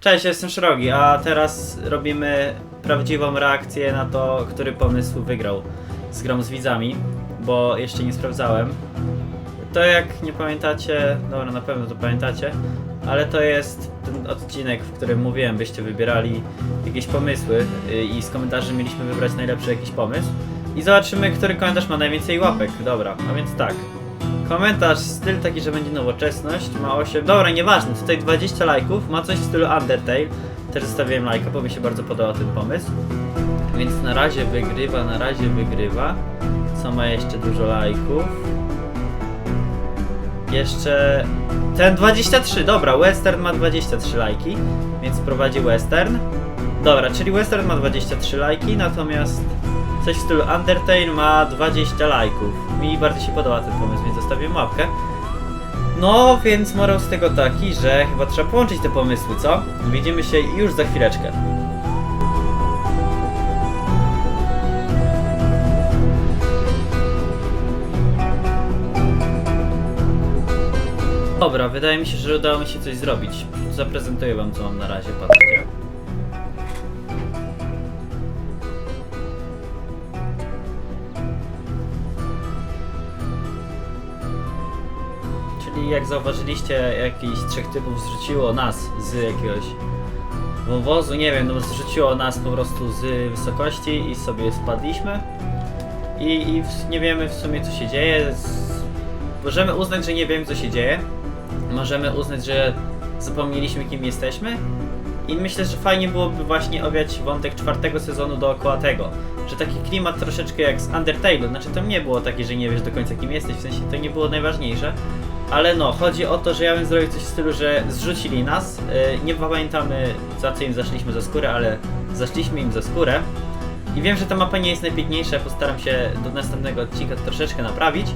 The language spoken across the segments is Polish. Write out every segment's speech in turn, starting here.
Cześć, jestem Szrogi, a teraz robimy prawdziwą reakcję na to, który pomysł wygrał z grą z widzami, bo jeszcze nie sprawdzałem. To jak nie pamiętacie, dobra na pewno to pamiętacie, ale to jest ten odcinek, w którym mówiłem, byście wybierali jakieś pomysły y, i z komentarzy mieliśmy wybrać najlepszy jakiś pomysł. I zobaczymy, który komentarz ma najwięcej łapek. Dobra, a więc tak. Komentarz styl taki, że będzie nowoczesność, ma 8. Dobra, nieważne, tutaj 20 lajków, ma coś w stylu Undertale. Też zostawiłem lajka, bo mi się bardzo podobał ten pomysł. Więc na razie wygrywa, na razie wygrywa. Co ma jeszcze dużo lajków? Jeszcze ten 23, dobra, Western ma 23 lajki, więc prowadzi Western. Dobra, czyli Western ma 23 lajki, natomiast coś w stylu Undertale ma 20 lajków. Mi bardzo się podoba ten pomysł, więc zostawiłem łapkę. No, więc morał z tego taki, że chyba trzeba połączyć te pomysły, co? Widzimy się już za chwileczkę. Dobra, wydaje mi się, że udało mi się coś zrobić. Zaprezentuję wam, co mam na razie, patrzcie. Czyli jak zauważyliście, jakiś trzech typów zrzuciło nas z jakiegoś wąwozu, nie wiem, no zrzuciło nas po prostu z wysokości i sobie spadliśmy. I, i w, nie wiemy w sumie co się dzieje. Z, możemy uznać, że nie wiemy co się dzieje. Możemy uznać, że zapomnieliśmy kim jesteśmy. I myślę, że fajnie byłoby właśnie owiać wątek czwartego sezonu dookoła tego. Że taki klimat troszeczkę jak z Undertale, znaczy to nie było takie, że nie wiesz do końca kim jesteś, w sensie to nie było najważniejsze. Ale no, chodzi o to, że ja bym zrobił coś w stylu, że zrzucili nas. Yy, nie pamiętamy za co im zaszliśmy za skórę, ale zaszliśmy im za skórę. I wiem, że ta mapa nie jest najpiękniejsza, postaram się do następnego odcinka to troszeczkę naprawić.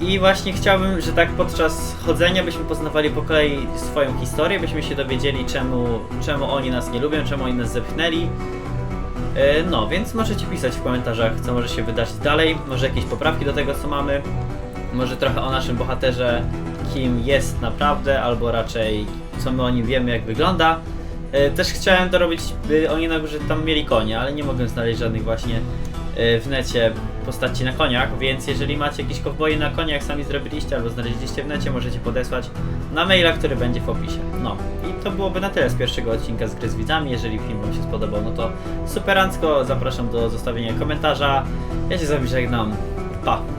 Yy, I właśnie chciałbym, że tak podczas chodzenia byśmy poznawali po kolei swoją historię, byśmy się dowiedzieli czemu, czemu oni nas nie lubią, czemu oni nas zepchnęli. Yy, No, więc możecie pisać w komentarzach, co może się wydarzyć dalej, może jakieś poprawki do tego, co mamy, może trochę o naszym bohaterze, kim jest naprawdę, albo raczej co my o nim wiemy, jak wygląda. Yy, Też chciałem dorobić, by oni na górze tam mieli konie, ale nie mogłem znaleźć żadnych właśnie yy, w necie postaci na koniach, więc jeżeli macie jakieś kowboje na koniach, sami zrobiliście albo znaleźliście w necie, możecie podesłać na maila, który będzie w opisie. No i to byłoby na tyle z pierwszego odcinka z gry z widzami. Jeżeli film Wam się spodobał, no to superancko, zapraszam do zostawienia komentarza. Ja się z Wami żegnam. Pa!